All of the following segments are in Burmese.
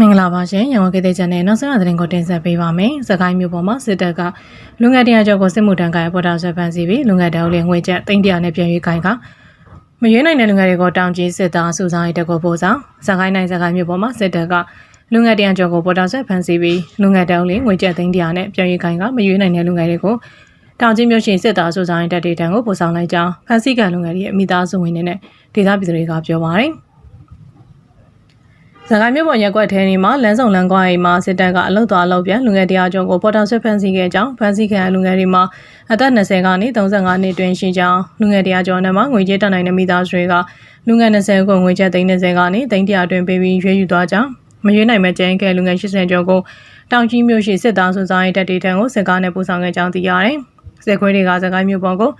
မင်္ဂလာပါရှင်ရန်ကုန်ကေတေချန်နယ်နောက်ဆုံးရသတင်းကိုတင်ဆက်ပေးပါမယ်။စကိုင်းမြို့ပေါ်မှာစစ်တပ်ကလူငယ်တရားကျော်ကိုစစ်မှုထမ်းကရပေါ်တာဆွဲဖမ်းဆီးပြီးလူငယ်တောင်လေးငွေကျပ်300နဲ့ပြန်ရွေးခိုင်းကမရွေးနိုင်တဲ့လူငယ်တွေကိုတောင်ကြီးစစ်သားစုဆောင်ရေးတက်ကိုပို့ဆောင်စကိုင်းနိုင်စကိုင်းမြို့ပေါ်မှာစစ်တပ်ကလူငယ်တရားကျော်ကိုပေါ်တာဆွဲဖမ်းဆီးပြီးလူငယ်တောင်လေးငွေကျပ်300နဲ့ပြန်ရွေးခိုင်းကမရွေးနိုင်တဲ့လူငယ်တွေကိုတောင်ကြီးမြို့ရှိစစ်သားစုဆောင်ရေးတက်တေတံကိုပို့ဆောင်လိုက်ကြောင်းဖမ်းဆီးကလူငယ်တွေရဲ့မိသားစုဝင်တွေနဲ့ဒေသပြည်သူတွေကပြောပါတယ်။ စကိုင်းမြို့ပေါ်ရက်ကွက်ထဲနေမှာလမ်းဆောင်လမ်းကွာအိမ်မှာစစ်တပ်ကအလုတ်သွားအလုတ်ပြန်လူငယ်တရားကျော်ကိုပေါ်တာဆွဲဖမ်းဆီးခဲ့ကြောင်းဖမ်းဆီးခံလူငယ်တွေမှာအသက်20ကနေ35နှစ်တွင်ရှိကြောင်းလူငယ်တရားကျော်နဲ့မှာငွေကြေးတက်နိုင်တဲ့မိသားစုတွေကလူငယ်20ကိုငွေကျပ်30ကနေ300အတွင်းပေးပြီးရွေးယူသွားကြောင်းမရွေးနိုင်မဲ့ကျန်းကဲလူငယ်80ကျော်ကိုတောင်ကြီးမြို့ရှိစစ်သားစုဆောင်ရေးတပ်တွေထံကိုစစ်ကားနဲ့ပို့ဆောင်ခဲ့ကြောင်းသိရတယ်။စစ်ခွေးတွေကစကိုင်းမြို့ပေါ်ကို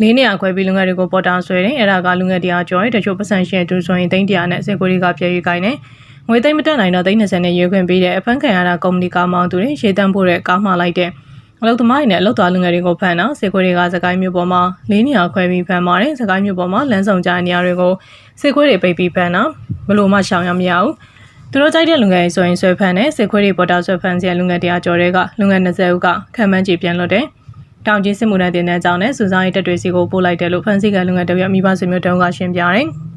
လေးနေရာခွဲပြီးလူငယ်တွေကိုပေါ်တာဆွဲတယ်။အဲ့ဒါကလူငယ်တရားကျော်ရဲ့တချို့ပတ်စံရှယ်တူဆိုရင်300နဲ့စစ်ခွေးတွေကပြည့်ရွေးခိုင်းတယ်။ ငွေသိမ်းမတက်နိုင်တော့30နဲ့ရွေးခွင့်ပေးတဲ့အဖမ်းခံရတာကုမ္ပဏီကားမောင်းသူတွေရှေ့တန်းဖို့တဲ့ကားမှလိုက်တဲ့အလုပ်သမားတွေနဲ့အလုပ်သွားလူငယ်တွေကိုဖမ်းတာစေခွေတွေကစကိုင်းမြို့ပေါ်မှာလေးနေရာခွဲပြီးဖမ်းပါတယ်စကိုင်းမြို့ပေါ်မှာလမ်းဆောင်ကြနေရာတွေကိုစေခွေတွေပိတ်ပြီးဖမ်းတာဘလို့မှရှောင်ရမရဘူးသူတို့ကြိုက်တဲ့လူငယ်ဆိုရင်ဆွဲဖမ်းတယ်စေခွေတွေပေါ်တာဆွဲဖမ်းစီလူငယ်တရားကျော်တွေကလူငယ်20ဦးကခံမှန်းကြည့်ပြန်လွတ်တယ်တောင်ကြီးစစ်မှုထမ်းတင်တဲ့ကြောင်းနဲ့စူဆောင်ရေးတပ်တွေစီကိုပို့လိုက်တယ်လို့ဖန်စီကလူငယ်တပြက်မိဘဆွေမျိုးတုံးကရှင်းပြတယ်။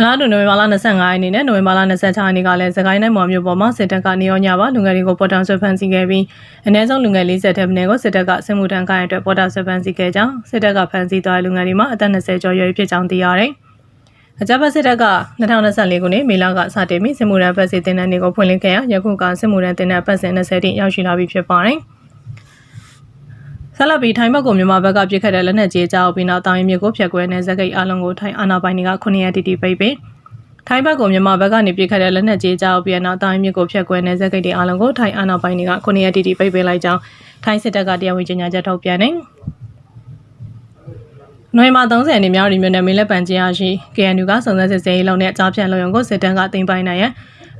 အလားတူနိုဝင်ဘာလ25ရက်နေ့နဲ့နိုဝင်ဘာလ26ရက်နေ့ကလည်းစကိုင်းတိုင်းမော်မြို့ပေါ်မှာစစ်တပ်ကနေရောညပါလူငယ်တွေကိုပေါ်တောင်ဆွဲဖမ်းဆီးခဲ့ပြီးအ ਨੇ ဆုံးလူငယ်40ထက်မနည်းကိုစစ်တပ်ကစစ်မှုထမ်းခိုင်းအတွက်ပေါ်တောင်ဆွဲဖမ်းဆီးခဲ့ကြောင်းစစ်တပ်ကဖမ်းဆီးသွားတဲ့လူငယ်တွေမှာအသက်20ကျော်ရွယ်ဖြစ်ကြောင်းသိရတယ်။အကြမ်းဖက်စစ်တပ်က2024ခုနှစ်မေလကစတင်ပြီးစစ်မှုထမ်းပတ်စီတင်တဲ့နေကိုဖွင့်လှစ်ခဲ့ရယခုကစစ်မှုထမ်းတင်တဲ့ပတ်စဉ်20တိရောက်ရှိလာပြီဖြစ်ပါတယ်။ ဆက်လက်ပြီးထိုင်းဘက်ကိုမြန်မာဘက်ကပြစ်ခတ်တဲ့လက်နက်ကြီးကြောက်ပြီးနောက်တောင်ရင်မြစ်ကိုဖျက်ကွဲနေဇက်ကိတ်အလုံးကိုထိုင်းအာဏာပိုင်တွေက9ရက်တိတိပိတ်ပင်ထိုင်းဘက်ကိုမြန်မာဘက်ကနေပြစ်ခတ်တဲ့လက်နက်ကြီးကြောက်ပြီးနောက်တောင်ရင်မြစ်ကိုဖျက်ကွဲနေဇက်ကိတ်အလုံးကိုထိုင်းအာဏာပိုင်တွေက9ရက်တိတိပိတ်ပင်လိုက်ကြောင်းထိုင်းစစ်တပ်ကတရားဝင်ကြေညာချက်ထုတ်ပြန်နေနိုဝင်ဘာ30ရက်နေ့မြောက်ရီမြို့နယ်မင်းလက်ပံကျင်းရရှိ KNU ကစုံစမ်းစစ်ဆေးရေးလုပ်တဲ့ကြားဖြန့်လုံရုံကိုစစ်တမ်းကတင်ပိုင်နိုင်ရန်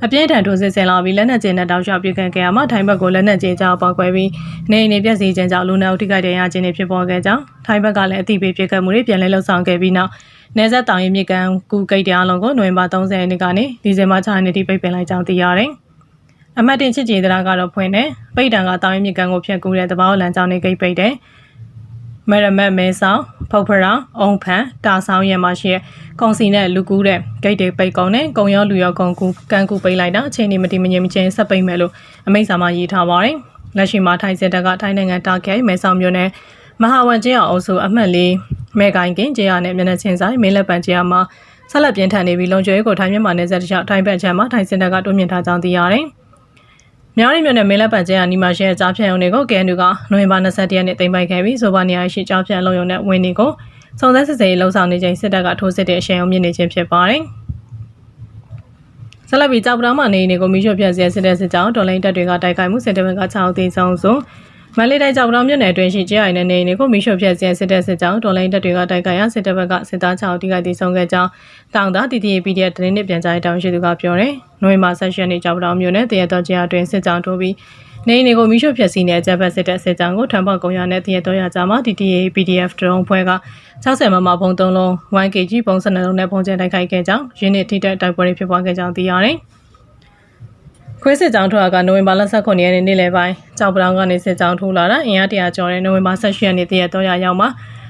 အပြင်းထန်ထိုးစစ်ဆင်လာပြီးလက်နက်ကျင်းနဲ့တောက်လျှောက်ပြစ်ခတ်ခဲ့ရမှာထိုင်းဘက်ကိုလက်နက်ကျင်းကြောက်ပေါက်ကွဲပြီးနေအိမ်တွေပြက်စီးခြင်းကြောင့်လူနယ်အုပ်ထိခိုက်တဲ့ရခြင်းတွေဖြစ်ပေါ်ခဲ့ကြောင်းထိုင်းဘက်ကလည်းအသိပေးပြစ်ခတ်မှုတွေပြန်လည်လှုပ်ဆောင်ခဲ့ပြီးနောက်နေဆက်တောင်ရင်မြေကန်ကူဂိတ်တရားလုံးကိုနိုဝင်ဘာ30ရက်နေ့ကနေဒီဇင်ဘာ6ရက်နေ့ထိပိတ်ပင်လိုက်ကြောင်းသိရတယ်။အမတ်တင်ချစ်ကြည်တရားကတော့ဖွင့်တယ်။ပိတ်တံကတောင်ရင်မြေကန်ကိုဖျက်ကူးတဲ့တဘောလမ်းကြောင်းနဲ့ဂိတ်ပိတ်တယ်။ မရမတ်မဲဆောင်ဖုတ်ဖရာအုံဖန်တာဆောင်ရမှာရှိကုံစီနဲ့လူကူးတဲ့ဂိတ်တွေပိတ်ကုန်နဲ့ကုံရောလူရောကုံကူကန်ကူပိတ်လိုက်တာအချိန်နေမတည်မငြိမ်မချင်းဆက်ပိတ်မယ်လို့အမိန့်စာမှာရေးထားပါတယ်လက်ရှိမှာထိုင်းစစ်တပ်ကထိုင်းနိုင်ငံတာခဲမဲဆောင်မြို့နယ်မဟာဝန်ကျေးအောင်အုပ်စုအမှတ်လေးမဲကိုင်ကင်ကျေးရနဲ့မျက်နှာချင်းဆိုင်မင်းလက်ပံကျေးရမှာဆက်လက်ပြင်းထန်နေပြီးလုံခြုံရေးကိုထိုင်းမြန်မာနယ်စပ်တခြားထိုင်းဘက်ခြမ်းမှာထိုင်းစစ်တပ်ကတွန်းမြင့်ထားကြောင်းသိရတယ်။ မြောင်းရီမြို့နယ်မင်းလက်ပံကျဲအနီမာရှဲကြားဖြန့်ရုံတွေကို KNU ကနိုဝင်ဘာ21ရက်နေ့တင်ပိုက်ခဲ့ပြီးဆိုပါနေရာရှိကြားဖြန့်လုံရုံနဲ့ဝင်နေကိုစုံစမ်းစစ်ဆေးရေးလှုံ့ဆော်နေချိန်စစ်တပ်ကထိုးစစ်တဲ့အရှိန်အုံမြင့်နေခြင်းဖြစ်ပါတယ်။ဆက်လက်ပြီးကြောက်ပတောင်းမှနေနေကိုမိရှုပြက်စဲစစ်တဲ့စစ်ကြောင်းတော်လိုင်းတပ်တွေကတိုက်ခိုက်မှုစစ်တပ်က6ဦးသေဆုံးစု မလေးတိုင်းကြောက်ပတောင်းမြို့နယ်အတွင်းရှိကျေးအိုင်နဲ့နေနေကိုမိရှုပြက်စဲစစ်တဲ့စစ်ကြောင်းတော်လိုင်းတပ်တွေကတိုက်ခိုက်ရစစ်တပ်ဘက်ကစစ်သား6ဦးထိခိုက်သေဆုံးခဲ့ကြောင်းတောင်သာ TTA PDF သတင်းနဲ့ပြန်ကြားရေးတောင်းရှိသူကပြောတယ်။နိုဝင်ဘာ16ရက်နေ့ကြောက်ပတောင်းမြို့နယ်တရတော်ကျေးအတွင်းစစ်ကြောင်းထိုးပြီးနေနေကိုမိရှုဖြက်စီးနေတဲ့ဂျပန်စစ်တပ်စစ်ကြောင်းကိုထံပေါက်ကုံရနဲ့တရတော်ရကြားမှာ TTA PDF ဒရုန်းဖွဲ့က60မမဘုံ3လုံး 1kg ဘုံ12လုံးနဲ့ပုံကျန်တိုက်ခိုက်ခဲ့ကြောင်းရင်းနှီးထိတက်တိုက်ပွဲတွေဖြစ်ပွားခဲ့ကြောင်းသိရတယ်။ ခွေးစစ်ကြောင်းထွာကနိုဝင်ဘာလ18ရက်နေ့နေ့လယ်ပိုင်းကြောက်ပတောင်ကနေစစ်ကြောင်းထိုးလာတာအင်အားတရာကျော်တဲ့နိုဝင်ဘာ18ရက်နေ့တရက်တော့ရရောက်မှာ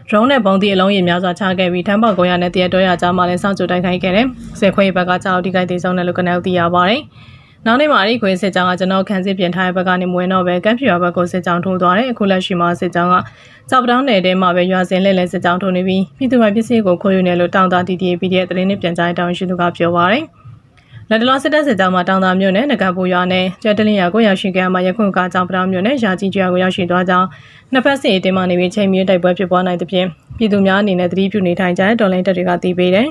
ဒရုန်းနဲ့ပုံတီအလုံးရေများစွာချခဲ့ပြီးထမ်းပေါက်ကုန်းရနဲ့တရက်တော့ရကြားမှာလည်းစောင့်ကြိုတိုက်ခိုက်ခဲ့တယ်။စစ်ခွေးဘက်ကကြောက်တိကိုက်တေဆုံးတယ်လို့ကနအုပ်သိရပါတယ်။နောက်နေ့မှာအဲ့ဒီခွေးစစ်ကြောင်းကကျွန်တော်ခန်းစစ်ပြင်ထားတဲ့ဘက်ကနေမွေးတော့ပဲကမ်ဖြူရဘက်ကိုစစ်ကြောင်းထိုးသွားတယ်။အခုလက်ရှိမှာစစ်ကြောင်းကကြောက်ပတောင်းနယ်ထဲမှာပဲရွာစင်လက်လက်စစ်ကြောင်းထိုးနေပြီးပြည်သူ့မိုင်ပစ္စည်းကိုခိုးယူနေလို့တောင်တာတီတီပီရဲ့သတင်းနဲ့ပြန်ကြားတောင်းရှိသူကပြောပါတယ်။ လက်တလောစစ်တပ်စစ်ကြောင်းမှာတောင်သာမြို့နယ်ငကပူရွာနဲ့ကျက်တလင်းရွာကိုရောက်ရှိခဲ့မှာရခုကကြောင်ပတောင်းမြို့နယ်ရာကြီးကျွာကိုရောက်ရှိသွားကြောင်းနှစ်ဖက်စစ်အတင်းမှနေပြီးချိန်မြင့်တိုက်ပွဲဖြစ်ပွားနိုင်သဖြင့်ပြည်သူများအနေနဲ့သတိပြုနေထိုင်ကြတဲ့တော်လိုင်းတပ်တွေကသိပေးတယ်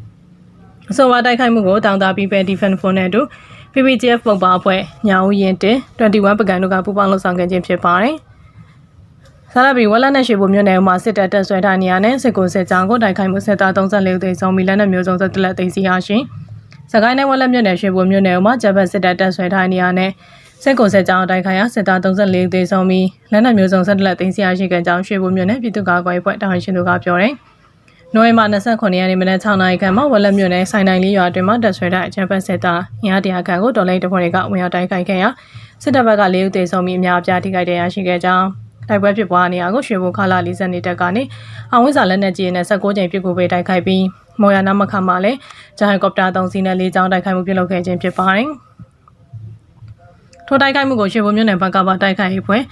။အဆိုပါတိုက်ခိုက်မှုကိုတောင်သာ People Defense Force နဲ့အတူ PPGF ပုံပါအဖွဲ့ညာဦးရင်တင်21ပကံတို့ကပူးပေါင်းလှုပ်ဆောင်ခဲ့ခြင်းဖြစ်ပါတယ်။ဆရာဘီဝက်လက်နဲ့ရှိဖို့မြို့နယ်မှာစစ်တပ်တက်ဆွဲထားနေရတဲ့စစ်ကိုစစ်ကြောင်းကိုတိုက်ခိုက်မှုစစ်သား34ဦးသေဆုံးပြီးလက်နက်မျိုးစုံဆက်လက်သိမ်းဆည်းရရှင်။ စကိုင်းတိုင်းဝက်လက်မြို့နယ်ရွှေဘိုမြို့နယ်မှာဂျပန်စစ်တပ်တပ်ဆွဲထားနေရတဲ့စစ်ကိုစစ်ကြောင်းတိုက်ခိုက်ရာစစ်သား34သေဆုံးပြီးလက်နက်မျိုးစုံဆက်လက်သိမ်းဆည်းရရှိခဲ့ကြောင်းရွှေဘိုမြို့နယ်ပြည်သူ့ကာကွယ်ရေးဖွဲ့တာဝန်ရှိသူကပြောတယ်။နိုဝင်ဘာ29ရက်နေ့မနက်6နာရီခန့်မှာဝက်လက်မြို့နယ်ဆိုင်တိုင်းလေးရွာအတွင်းမှာတပ်ဆွဲတဲ့အကြမ်းဖက်စစ်သားအင်အားတရာခန့်ကိုတော်လိုင်းတပ်ဖွဲ့တွေကဝင်ရောက်တိုက်ခိုက်ခဲ့ရာစစ်တပ်ဘက်က၄ဦးသေဆုံးပြီးအများအပြားထိခိုက်ဒဏ်ရာရှိခဲ့ကြောင်းတိုက်ပွဲဖြစ်ပွားနေရာကိုရွှေဘိုခလာလီစက်နေတက်ကနေအောင်ဝင်းစာလက်နက်ကြီးနဲ့16ကြိမ်ပြစ်ကူပေးတိုက်ခိုက်ပြီး မော်ရနာမခမှာလည်းဂျဟန်ကော်ပတာ3စီးနဲ့၄ချောင်းတိုက်ခိုက်မှုပြုလုပ်ခဲ့ခြင်းဖြစ်ပါတယ်ထိုတိုက်ခိုက်မှုကိုရွှေဘိုမြို့နယ်ဘက်ကပါတိုက်ခိုက်ရေးဖွဲ့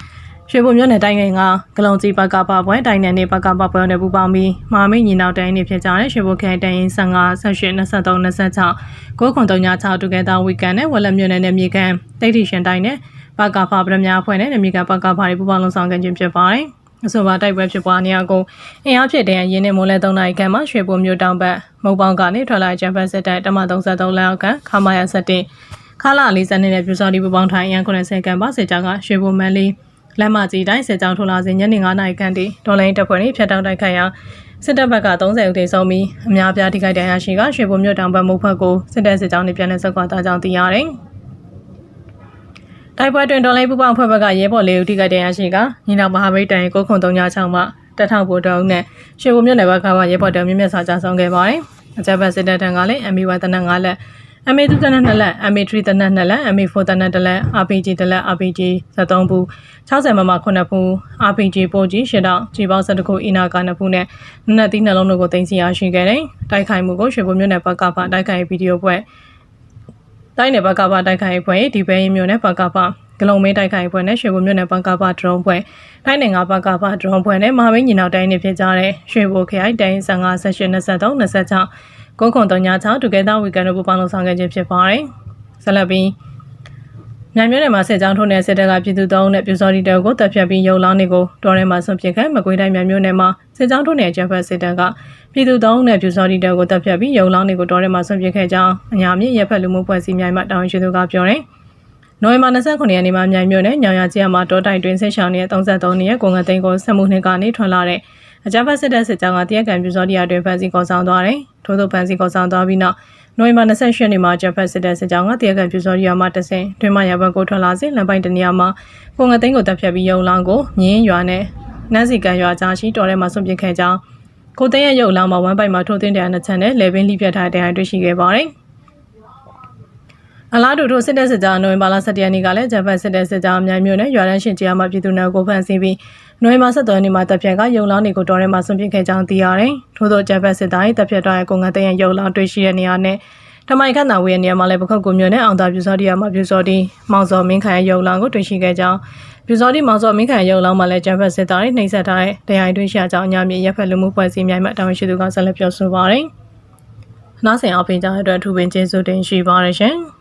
ရွှေဘုံမြို့နယ်တိုင်းငယ်ကဂလုံကြီးဘက်ကပါပွဲတိုင်းနယ်နေဘက်ကပါပွဲနဲ့ပူပေါင်းပြီးမဟာမိတ်ညီနောင်တိုင်းနေဖြစ်ကြတဲ့ရွှေဘုံခရိုင်တိုင်းရင်15 18 23 26ကိုခွန်36တူကဲတာဝီကန်နဲ့ဝက်လက်မြို့နယ်နဲ့မြေကန်တိတ်တီရှင်တိုင်းနဲ့ဘက်ကပါပရမများအဖွဲ့နဲ့မြေကန်ဘက်ကပါတွေပူပေါင်းလုံဆောင်ခဲ့ခြင်းဖြစ်ပါတယ် အဆိုပါတိုက်ပွဲဖြစ်ပွားနေရကိုအင်အားဖြစ်တဲ့ရင်းနဲ့မိုးလဲ3နိုင်ခန့်မှာရွှေဘုံမြို့တောင်ဘက်မုံပေါင်းကနေထွက်လာချမ်ပန်စစ်တပ်တမ33လောက်ကန်ခမာယာ7ခါလာလေးစနစ်နဲ့ပြူစော်ဒီပူပေါင်းထိုင်အန်90ခန့်ပါစစ်ကြောင်းကရွှေဘုံမန်းလေးလမ်းမကြီးတိုင်းစစ်ကြောင်းထိုးလာစဉ်ညနေ9နာရီခန့်ထိဒေါ်လိုင်းတပ်ဖွဲ့တွေဖျက်တောက်တိုက်ခိုက်ရာစစ်တပ်ဘက်က30ဦးသေဆုံးပြီးအများအပြားထိခိုက်ဒဏ်ရာရှိကရွှေဘုံမြို့တောင်ဘက်မုတ်ဖက်ကိုစစ်တပ်စစ်ကြောင်းတွေပြန်လည်ဆက်ခွာသွားကြောင်းသိရတယ်။ တိုက်ပွဲတွင်ဒေါ်လိုင်းပူပေါင်းဖွဲ့ဘက်ကရဲဘော်လေးဦးထိခိုက်ဒဏ်ရာရှိကညီနောင်မဟာမိတ်တိုင်ကိုခွန်396မှတထောက်ဗိုလ်တုံးနဲ့ရွှေဘုံမြို့နယ်ဘက်ကမှရဲဘော်တုံးမြင့်မြတ်စွာကြာဆုံးခဲ့ပါတယ်။အကြမ်းဖက်စစ်တပ်တန်းကလည်း MB1 တနက်9လက် MA2 တနက်2လက် MA3 တနက်2လက် MA4 တနက်1လက် RPG တလက် RPG 73ဘူး60မမ9ဘူး RPG ပိုကြီးရှစ်တော့ကြီးပေါင်း12ခုအီနာက2ခုနဲ့နနက်သီးနှလုံးတို့ကိုတင်စီရရှိခဲ့တယ်။တိုက်ခိုက်မှုကိုရွှေဘုံမြို့နယ်ဘက်ကပါတိုက်ခိုက်ဗီဒီယိုပွဲ တိုင်းနယ်ဘက်ကပါတိုက်ခိုက်ပွဲဒီဘဲရင်မြို့နယ်ဘက်ကပါဂလုံမင်းတိုက်ခိုက်ပွဲနဲ့ရွှေဘုံမြို့နယ်ဘက်ကပါဒရုန်းပွဲတိုင်းနယ်ငါဘက်ကပါဒရုန်းပွဲနဲ့မဟာမင်းညီနောင်တိုင်းနေဖြစ်ကြတဲ့ရွှေဘိုခရိုင်တိုင်း15 18 23 26ကိုခွန်36 Together We Can တို့ပူးပေါင်းလုပ်ဆောင်ခဲ့ခြင်းဖြစ်ပါတယ်။ဆက်လက်ပြီး မြန်မြို့နယ်မှာစစ်ကြောင်းထုံးတဲ့စစ်တပ်ကပြည်သူတောင်းနဲ့ပြူစော်ဒီတောက်ကိုတပ်ဖြတ်ပြီးရုံလောင်းတွေကိုတော်ထဲမှာဆွန့်ပစ်ခဲ့မကွေးတိုင်းမြန်မြို့နယ်မှာစစ်ကြောင်းထုံးတဲ့ဂျဖက်စစ်တပ်ကပြည်သူတောင်းနဲ့ပြူစော်ဒီတောက်ကိုတပ်ဖြတ်ပြီးရုံလောင်းတွေကိုတော်ထဲမှာဆွန့်ပစ်ခဲ့ကြောင်းအညာမြင့်ရပ်ဖက်လူမှုဖွဲ့စည်းများမှတောင်းရှိသူကပြောတယ်။နိုဝင်ဘာ29ရက်နေ့မှာမြိုင်မြို့နယ်ညောင်ရကြီးမှာတောတိုက်တွင်ဆက်ရှောင်းနေတဲ့33နှစ်ရဲ့ကိုငသိန်းကိုဆက်မှုနှစ်ကနေထွန်လာတဲ့အကြမ်းဖက်စစ်တပ်စစ်ကြောင်းကတရက်ကံပြူစောတိယာတွင်ဖမ်းဆီးခေါ်ဆောင်သွားတယ်။ထို့သောဖမ်းဆီးခေါ်ဆောင်သွားပြီးနောက် နိုဝင်ဘာ28ရက်နေ့မှာဂျပန်စစ်တပ်စစ်ကြောင်းကတရက်ကံပြူစောတိယာမှတဆင်တွင်မရဘက်ကိုထွက်လာစဉ်လမ်းပိုင်းတနေရာမှာကိုငသိန်းကိုတပ်ဖြတ်ပြီးရုံလောင်းကိုမြင်းရွာနဲ့နန်းစီကန်ရွာကြားရှိတော်ထဲမှာဆွန့်ပစ်ခဲ့ကြောင်းကိုသိန်းရဲ့ရုပ်လောင်းမှာဝမ်းပိုက်မှာထိုးသွင်းတဲ့နှစ်ချက်နဲ့လေပင်လိပြတ်ထားတဲ့တရားတွေ့ရှိခဲ့ပါတယ်။ အလားတူထိုစစ်တပ်စစ်ကြောင်းနိုဝင်ဘာလ17ရက်နေ့ကလည်းဂျပန်စစ်တပ်စစ်ကြောင်းအများမျိုးနဲ့ရွာတန်းရှင်ကြားမှာပြည်သူနယ်ကိုဖမ်းဆီးပြီးနိုဝင်ဘာ17ရက်နေ့မှာတပ်ဖြတ်ကရုံလောင်းတွေကိုတော်ထဲမှာဆွန့်ပစ်ခဲ့ကြောင်းသိရတယ်။ထို့သောဂျပန်စစ်သားရဲ့တပ်ဖြတ်တော်ရဲ့ကိုငန်းတဲ့ရုံလောင်းတွေ့ရှိတဲ့နေရာနဲ့ထမိုင်ခန့်သာဝေးရဲ့နေရာမှာလည်းပခုတ်ကိုမျိုးနဲ့အောင်သာပြူစောတီယာမှာပြူစောတီမောင်စောမင်းခိုင်ရဲ့ရုံလောင်းကိုတွေ့ရှိခဲ့ကြောင်းပြူစောတီမောင်စောမင်းခိုင်ရဲ့ရုံလောင်းမှာလည်းဂျပန်စစ်သားရဲ့နှိမ့်ဆက်ထားတဲ့တရားတွေ့ရှိကြောင်းအများမြင်ရက်ဖက်လူမှုဖွဲ့စည်းများမှတာဝန်ရှိသူကဆက်လက်ပြောဆိုပါရယ်။နောက်ဆက်အောင်ပြင်ကြတဲ့အတွက်ထူပင်ကျေးဇူးတင်ရှိပါရရှင်။